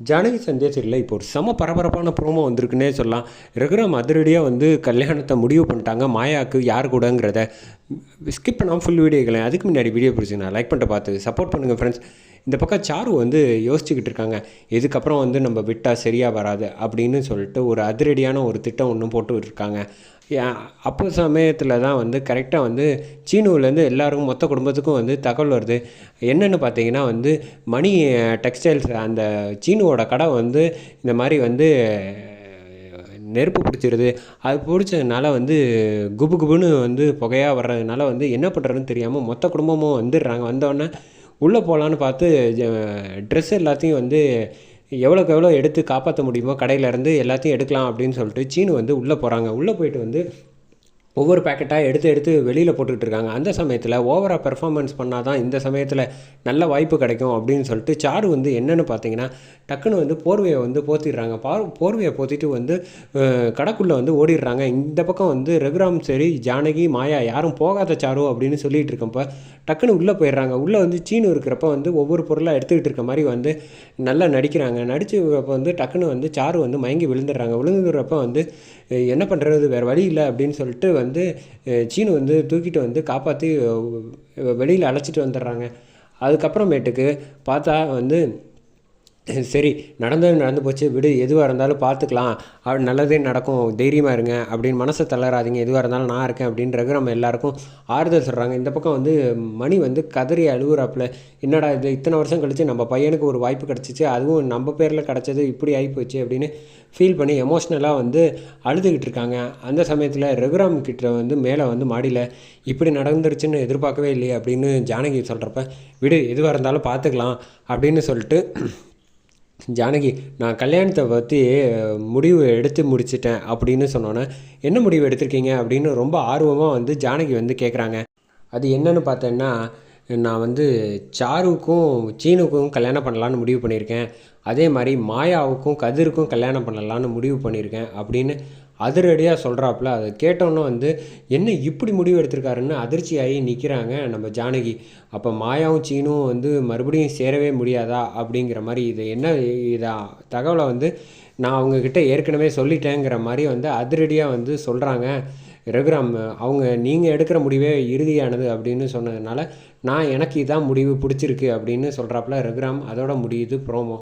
ஜானகி சந்தேசரில் இப்போ ஒரு செம பரபரப்பான ப்ரோமோ வந்திருக்குன்னே சொல்லலாம். ரகுராம் அதிரடியாக வந்து கல்யாணத்தை முடிவு பண்ணிட்டாங்க. மாயாவுக்கு யார் கூடங்கிறத. ஸ்கிப் பண்ணாமல் ஃபுல் வீடியோகளை அதுக்கு முன்னாடி வீடியோ பிடிச்சிங்கன்னா லைக் பண்ணிட்டு பார்த்து சப்போர்ட் பண்ணுங்கள் ஃப்ரெண்ட்ஸ் இந்த பக்கம் சாரு வந்து யோசிச்சுக்கிட்டு இருக்காங்க. இதுக்கப்புறம் வந்து நம்ம விட்டால் சரியாக வராது அப்படின்னு சொல்லிட்டு ஒரு அதிரடியான ஒரு திட்டம் ஒன்று போட்டு இருக்காங்க. அப்போ சமயத்தில் தான் வந்து கரெக்டாக வந்து சீனுவிலேருந்து எல்லாருக்கும் மொத்த குடும்பத்துக்கும் வந்து தகவல் வருது. என்னென்னு பார்த்தீங்கன்னா வந்து மணி டெக்ஸ்டைல்ஸ் அந்த சீனுவோட கடை வந்து இந்த மாதிரி வந்து நெருப்பு பிடிச்சிருது. அது பிடிச்சதுனால வந்து குபு குபுன்னு வந்து புகையாக வர்றதுனால வந்து என்ன பண்ணுறதுன்னு தெரியாமல் மொத்த குடும்பமும் வந்துடுறாங்க. வந்தோடனே உள்ளே போகலான்னு பார்த்து ட்ரெஸ் எல்லாத்தையும் வந்து எவ்வளோக்கு எவ்வளோ எடுத்து காப்பாற்ற முடியுமோ கடையிலேருந்து எல்லாத்தையும் எடுக்கலாம் அப்படின்னு சொல்லிட்டு சீனு வந்து உள்ளே போகிறாங்க உள்ளே போயிட்டு வந்து ஒவ்வொரு பேக்கெட்டாக எடுத்து எடுத்து வெளியில் போட்டுக்கிட்டு இருக்காங்க அந்த சமயத்தில் ஓவராக பெர்ஃபார்மன்ஸ் பண்ணால் தான் இந்த சமயத்தில் நல்ல வாய்ப்பு கிடைக்கும் அப்படின்னு சொல்லிட்டு சாரு வந்து என்னென்னு பார்த்தீங்கன்னா டக்குன்னு வந்து போர்வையை வந்து போத்திடுறாங்க. பா போர்வையை போத்திட்டு வந்து கடைக்குள்ளே வந்து ஓடிடுறாங்க. இந்த பக்கம் வந்து ரகுராம் சரி ஜானகி மாயா யாரும் போகாத சாரு அப்படின்னு சொல்லிகிட்டு இருக்கப்போ டக்குன்னு உள்ளே போயிடுறாங்க. உள்ளே வந்து சீனு இருக்கிறப்ப வந்து ஒவ்வொரு பொருளாக எடுத்துக்கிட்டு இருக்க மாதிரி வந்து நல்லா நடிக்கிறாங்க. நடித்து வந்து டக்குன்னு வந்து சாரு வந்து மயங்கி விழுந்துடுறாங்க. விழுந்துடுறப்ப வந்து என்ன பண்ணுறது வேறு வழி இல்லை அப்படின்னு சொல்லிட்டு வந்து சீனு வந்து தூக்கிட்டு வந்து காப்பாற்றி வெளியில் அழைச்சிட்டு வந்துடுறாங்க. அதுக்கப்புறமேட்டுக்கு பார்த்தா வந்து சரி நடந்தது நடந்து போச்சு விடு எதுவாக இருந்தாலும் பார்த்துக்கலாம். அப்படி நல்லதே நடக்கும் தைரியமாக இருங்க அப்படின்னு மனசை தளராதிங்க. எதுவாக இருந்தாலும் நான் இருக்கேன் அப்படின்றது நம்ம எல்லாருக்கும் ஆறுதல் சொல்கிறாங்க இந்த பக்கம் வந்து மணி வந்து கதறி அழுகுறாப்புல என்னடா இது இத்தனை வருஷம் கழித்து நம்ம பையனுக்கு ஒரு வாய்ப்பு கிடச்சிச்சு அதுவும் நம்ம பேரில் கிடச்சது இப்படி ஆகிப்போச்சு அப்படின்னு ஃபீல் பண்ணி எமோஷ்னலாக வந்து அழுதுகிட்டு இருக்காங்க. அந்த சமயத்தில் ரகுராம் கிட்ட வந்து மேலே வந்து மாடியில் இப்படி நடந்துருச்சுன்னு எதிர்பார்க்கவே இல்லையே அப்படின்னு ஜானகி சொல்கிறப்ப விடு எதுவாக இருந்தாலும் பார்த்துக்கலாம் அப்படின்னு சொல்லிட்டு ஜானகி நான் கல்யாணத்தை பற்றி முடிவு எடுத்து முடிச்சிட்டேன் அப்படின்னு சொன்னோன்னே என்ன முடிவு எடுத்திருக்கீங்க? அப்படின்னு ரொம்ப ஆர்வமாக வந்து ஜானகி வந்து கேட்குறாங்க அது என்னன்னு பார்த்தேன்னா நான் வந்து சாருக்கும் சீனுக்கும் கல்யாணம் பண்ணலான்னு முடிவு பண்ணியிருக்கேன். அதே மாதிரி மாயாவுக்கும் கதிருக்கும் கல்யாணம் பண்ணலான்னு முடிவு பண்ணியிருக்கேன் அப்படின்னு அதிரடியாக சொல்கிறாப்புல அதை கேட்டோன்னே வந்து என்ன இப்படி முடிவு எடுத்திருக்காருன்னு அதிர்ச்சியாகி நிற்கிறாங்க நம்ம ஜானகி. அப்போ மாயாவும் சீனும் வந்து மறுபடியும் சேரவே முடியாதா? அப்படிங்கிற மாதிரி இது என்ன இதை தகவலை வந்து நான் அவங்கக்கிட்ட ஏற்கனவே சொல்லிட்டேங்கிற மாதிரி வந்து அதிரடியாக வந்து சொல்கிறாங்க ரகுராம் அவங்க நீங்கள் எடுக்கிற முடிவே இறுதியானது அப்படின்னு சொன்னதுனால நான் எனக்கு இதான் முடிவு பிடிச்சிருக்கு அப்படின்னு சொல்கிறாப்புல ரகுராம் அதோட முடியுது ப்ரோமோ